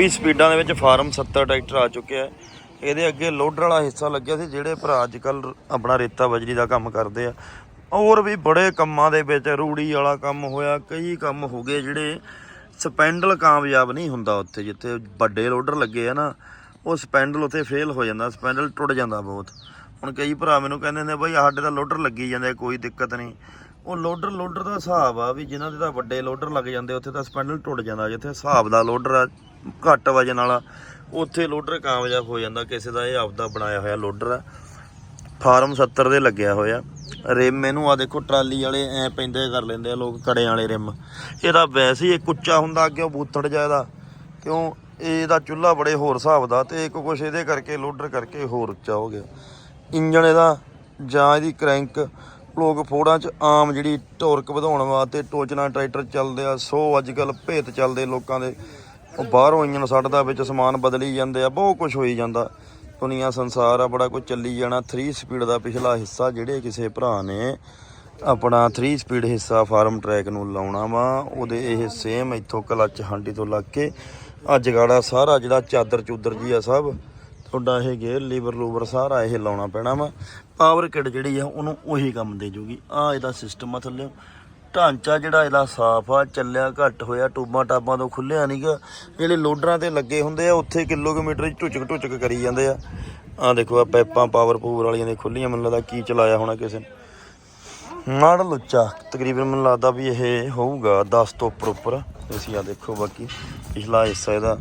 ਵੀ ਸਪੀਡਾਂ ਦੇ ਵਿੱਚ farm 70 tractor ਆ ਚੁੱਕਿਆ ਹੈ ਇਹਦੇ ਅੱਗੇ ਲੋਡਰ ਵਾਲਾ ਹਿੱਸਾ ਲੱਗਿਆ ਸੀ, ਜਿਹੜੇ ਭਰਾ ਅੱਜ ਕੱਲ ਆਪਣਾ ਰੇਤਾ ਬਜਰੀ ਦਾ ਕੰਮ ਕਰਦੇ ਆ। ਹੋਰ ਵੀ ਬੜੇ ਕੰਮਾਂ ਦੇ ਵਿੱਚ ਰੂੜੀ ਵਾਲਾ ਕੰਮ ਹੋਇਆ, ਕਈ ਕੰਮ ਹੋ ਗਏ ਜਿਹੜੇ ਸਪੈਂਡਲ ਕਾਮਯਾਬ ਨਹੀਂ ਹੁੰਦਾ ਉੱਥੇ, ਜਿੱਥੇ ਵੱਡੇ ਲੋਡਰ ਲੱਗੇ ਆ ਨਾ, ਉਹ ਸਪੈਂਡਲ ਉੱਥੇ ਫੇਲ ਹੋ ਜਾਂਦਾ, ਸਪੈਂਡਲ ਟੁੱਟ ਜਾਂਦਾ ਬਹੁਤ। ਹੁਣ ਕਈ ਭਰਾ ਮੈਨੂੰ ਕਹਿੰਦੇ ਨੇ, ਬਈ ਸਾਡੇ ਤਾਂ ਲੋਡਰ ਲੱਗੀ ਜਾਂਦੇ ਕੋਈ ਦਿੱਕਤ ਨਹੀਂ। ਉਹ ਲੋਡਰ ਲੋਡਰ ਦਾ ਹਿਸਾਬ ਆ ਵੀ ਜਿਨ੍ਹਾਂ ਦੇ ਤਾਂ ਵੱਡੇ ਲੋਡਰ ਲੱਗ ਜਾਂਦੇ, ਉੱਥੇ ਤਾਂ ਸਪੈਂਡਲ ਟੁੱਟ ਜਾਂਦਾ। ਜਿੱਥੇ ਹਿਸਾਬ ਦਾ ਲੋਡਰ ਆ, ਘੱਟ ਵਜਨ ਵਾਲਾ, ਉੱਥੇ ਲੋਡਰ ਕਾਮਯਾਬ ਹੋ ਜਾਂਦਾ। ਕਿਸੇ ਦਾ ਇਹ ਆਪਦਾ ਬਣਾਇਆ ਹੋਇਆ ਲੋਡਰ ਆ। ਫਾਰਮ 70 ਦੇ ਲੱਗਿਆ ਹੋਇਆ। ਰਿਮ ਇਹਨੂੰ ਆ ਦੇਖੋ, ਟਰਾਲੀ ਵਾਲੇ ਐ ਪੈਂਦੇ ਕਰ ਲੈਂਦੇ ਆ ਲੋਕ ਕੜਿਆਂ ਵਾਲੇ ਰਿਮ। ਇਹਦਾ ਵੈਸੇ ਹੀ ਇੱਕ ਉੱਚਾ ਹੁੰਦਾ, ਅੱਗੇ ਉਹ ਬੂਥੜ ਜਾਇਦਾ ਕਿਉਂ? ਇਹਦਾ ਚੁੱਲ੍ਹਾ ਬੜੇ ਹੋਰ ਹਿਸਾਬ ਦਾ ਤੇ ਇੱਕ ਕੁਛ ਇਹਦੇ ਕਰਕੇ, ਲੋਡਰ ਕਰਕੇ ਹੋਰ ਉੱਚਾ ਹੋ ਗਿਆ। ਇੰਜਣ ਇਹਦਾ ਜਾਂ ਇਹਦੀ ਕ੍ਰੈਂਕ ਲੋਕ ਫੋੜਾਂ 'ਚ ਆਮ ਜਿਹੜੀ ਟੋਰਕ ਵਧਾਉਣ ਵਾਸਤੇ ਟੋਚਨਾ ਟਰੈਕਟਰ ਚੱਲਦੇ ਆ, ਸੋ ਅੱਜ ਕੱਲ ਭੇਤ ਚੱਲਦੇ ਲੋਕਾਂ ਦੇ। ਉਹ ਬਾਹਰੋਂ ਇੰਜਣ ਛੱਡਦਾ ਵਿੱਚ ਸਮਾਨ ਬਦਲੀ ਜਾਂਦੇ ਆ, ਬਹੁਤ ਕੁਝ ਹੋਈ ਜਾਂਦਾ। ਦੁਨੀਆ ਸੰਸਾਰ ਆ, ਬੜਾ ਕੁਝ ਚੱਲੀ ਜਾਣਾ। 3 ਸਪੀਡ ਦਾ ਪਿਛਲਾ ਹਿੱਸਾ ਜਿਹੜੇ ਕਿਸੇ ਭਰਾ ਨੇ ਆਪਣਾ 3 ਸਪੀਡ ਹਿੱਸਾ ਫਾਰਮ ਟਰੈਕ ਨੂੰ ਲਾਉਣਾ ਵਾ, ਉਹਦੇ ਇਹ ਸੇਮ ਇੱਥੋਂ ਕਲੱਚ, ਹਾਂਡੀ ਤੋਂ ਲੱਗ ਕੇ ਅੱਜ ਜਗਾੜਾ ਸਾਰਾ ਜਿਹੜਾ ਚਾਦਰ ਚੂਦਰ ਜੀ ਆ ਸਭ ਤੁਹਾਡਾ ਇਹ ਗੇਅਰ ਲੀਵਰ ਲੂਵਰ ਸਾਰਾ ਇਹ ਲਾਉਣਾ ਪੈਣਾ ਵਾ। ਪਾਵਰ ਕਿਟ ਜਿਹੜੀ ਆ, ਉਹਨੂੰ ਉਹੀ ਕੰਮ ਦੇ ਜੂਗੀ। ਆ ਇਹਦਾ ਸਿਸਟਮ ਆ ਥੱਲੇ। ਢਾਂਚਾ ਜਿਹੜਾ ਇਹਦਾ ਸਾਫ਼ ਆ, ਚੱਲਿਆ ਘੱਟ ਹੋਇਆ, ਟੂਬਾਂ ਟਾਬਾਂ ਤੋਂ ਖੁੱਲਿਆ ਨਹੀਂਗਾ ਜਿਹੜੇ ਲੋਡਰਾਂ ਤੇ ਲੱਗੇ ਹੁੰਦੇ ਆ, ਉੱਥੇ ਕਿਲੋਮੀਟਰ ਦੀ ਢੁਚਕ ਢੁਚਕ ਕਰੀ ਜਾਂਦੇ ਆ। ਆ ਦੇਖੋ ਆ ਪਾਈਪਾਂ ਪਾਵਰ ਪੂਵਰ ਵਾਲੀਆਂ ਦੇ ਖੁੱਲੀਆਂ ਮੈਨੂੰ ਲੱਗਦਾ ਕੀ ਚਲਾਇਆ ਹੋਣਾ ਕਿਸੇ ਨੇ। ਮਾਡਲ ਉੱਚਾ ਤਕਰੀਬਨ ਮੈਨੂੰ ਲੱਗਦਾ ਵੀ ਇਹ ਹੋਊਗਾ 10 ਤੋਂ ਉੱਪਰ ਉੱਪਰ। ਤੁਸੀਂ ਆ ਦੇਖੋ ਬਾਕੀ, ਪਿਛਲਾ ਹਿੱਸਾ ਇਹਦਾ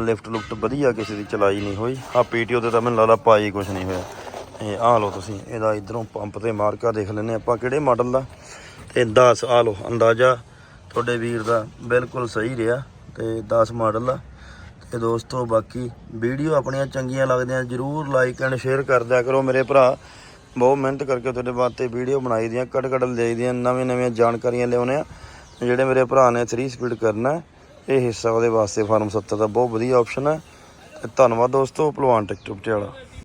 ਲਿਫਟ ਲੁਫਟ ਵਧੀਆ ਕਿਸੇ ਦੀ ਚਲਾਈ ਨਹੀਂ ਹੋਈ। ਆ ਪੀਟੀਓ ਤੇ ਤਾਂ ਮੈਨੂੰ ਲੱਗਦਾ ਪਾਈ ਕੁਝ ਨਹੀਂ ਹੋਇਆ। ਇਹ ਆ ਲਓ ਤੁਸੀਂ, ਇਹਦਾ ਇਧਰੋਂ ਪੰਪ ਤੇ ਮਾਰਕਾ ਦੇਖ ਲੈਨੇ ਆਪਾਂ ਕਿਹੜੇ ਮਾਡਲ ਦਾ। ਤੇ 10 ਆ ਲਓ, ਅੰਦਾਜ਼ਾ ਤੁਹਾਡੇ ਵੀਰ ਦਾ ਬਿਲਕੁਲ ਸਹੀ ਰਿਹਾ। ਤੇ 10 ਮਾਡਲ ਆ। ਤੇ ਦੋਸਤੋ ਬਾਕੀ ਵੀਡੀਓ ਆਪਣੀਆਂ ਚੰਗੀਆਂ ਲੱਗਦੀਆਂ, ਜਰੂਰ ਲਾਈਕ ਐਂਡ ਸ਼ੇਅਰ ਕਰ ਦਿਆ ਕਰੋ ਮੇਰੇ ਭਰਾ। ਬਹੁਤ ਮਿਹਨਤ ਕਰਕੇ ਤੁਹਾਡੇ ਵਾਸਤੇ ਵੀਡੀਓ ਬਣਾਈ ਦੀਆਂ ਕੱਢ ਕੱਢ ਲਿਆਈ ਦੀਆਂ ਨਵੇਂ ਨਵੀਆਂ ਜਾਣਕਾਰੀਆਂ ਲਿਆਉਣੇ ਆ। ਜਿਹੜੇ ਮੇਰੇ ਭਰਾ ਨੇ 3 ਸਪੀਡ ਕਰਨਾ ਇਹ ਹਿੱਸਾ ਉਹਦੇ ਵਾਸਤੇ ਫਾਰਮ 70 ਦਾ ਬਹੁਤ ਵਧੀਆ ਆਪਸ਼ਨ ਹੈ। ਤੇ ਧੰਨਵਾਦ ਦੋਸਤੋ, ਭਲਵਾਨ ਟਿਕਟ ਪਟਿਆਲਾ